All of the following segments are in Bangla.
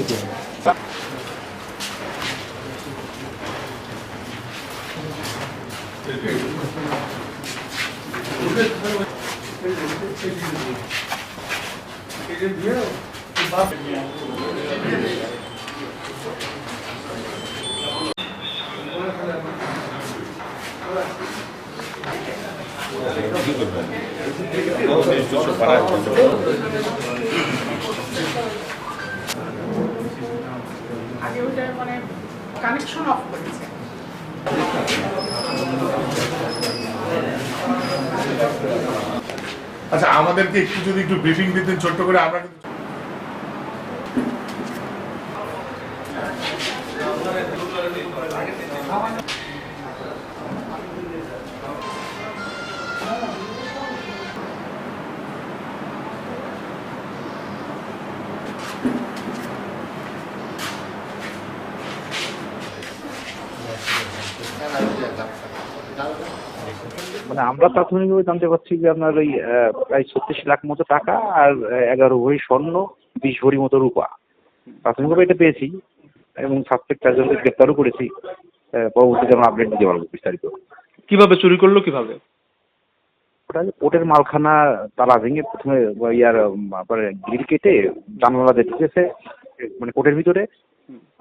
entendendo. Tá? Não, deixa eu parar aqui. আগে ওটা মানে কানেকশন অফ করেছে। আচ্ছা আমাদেরকে একটু যদি একটু ব্রিফিং দিতেন ছোট্ট করে, আমরা কিন্তু মানে আমরা প্রাথমিকভাবে জানতে পারছি যে আপনার ওই প্রায় ছত্রিশ লাখ মতো টাকা আর এগারো ভরি স্বর্ণ বিশ ভরি মতো রূপা। প্রাথমিকভাবে এটা পেয়েছি এবং সাসপেক্ট চারজনকে গ্রেপ্তারও করেছি। পরবর্তীতে আমরা আপডেট দিতে পারব বিস্তারিত। কীভাবে চুরি করল কীভাবে? ওটা যে কোর্টের মালখানা তালা ভেঙে প্রথমে ইয়ার আপনার গ্রিল কেটে জানালা দিয়ে ঢুকেছে মানে কোর্টের ভিতরে।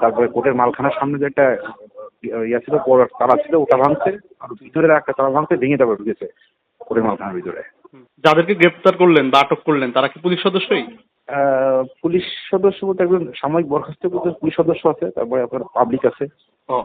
তারপরে কোর্টের মালখানার সামনে যে একটা ইয়া ছিল তারা ছিল ওটা ভাঙছে আর ভিতরে একটা তারা ভাঙছে ভেঙে তারপরে ঢুকেছে কোর্টের মালখানার ভিতরে। যাদেরকে গ্রেপ্তার করলেন বা আটক করলেন তারা কি পুলিশ সদস্যই? পুলিশ সদস্য বলতে একজন সাময়িক বরখাস্ত পুলিশ সদস্য আছে তারপরে আপনার পাবলিক আছে। ও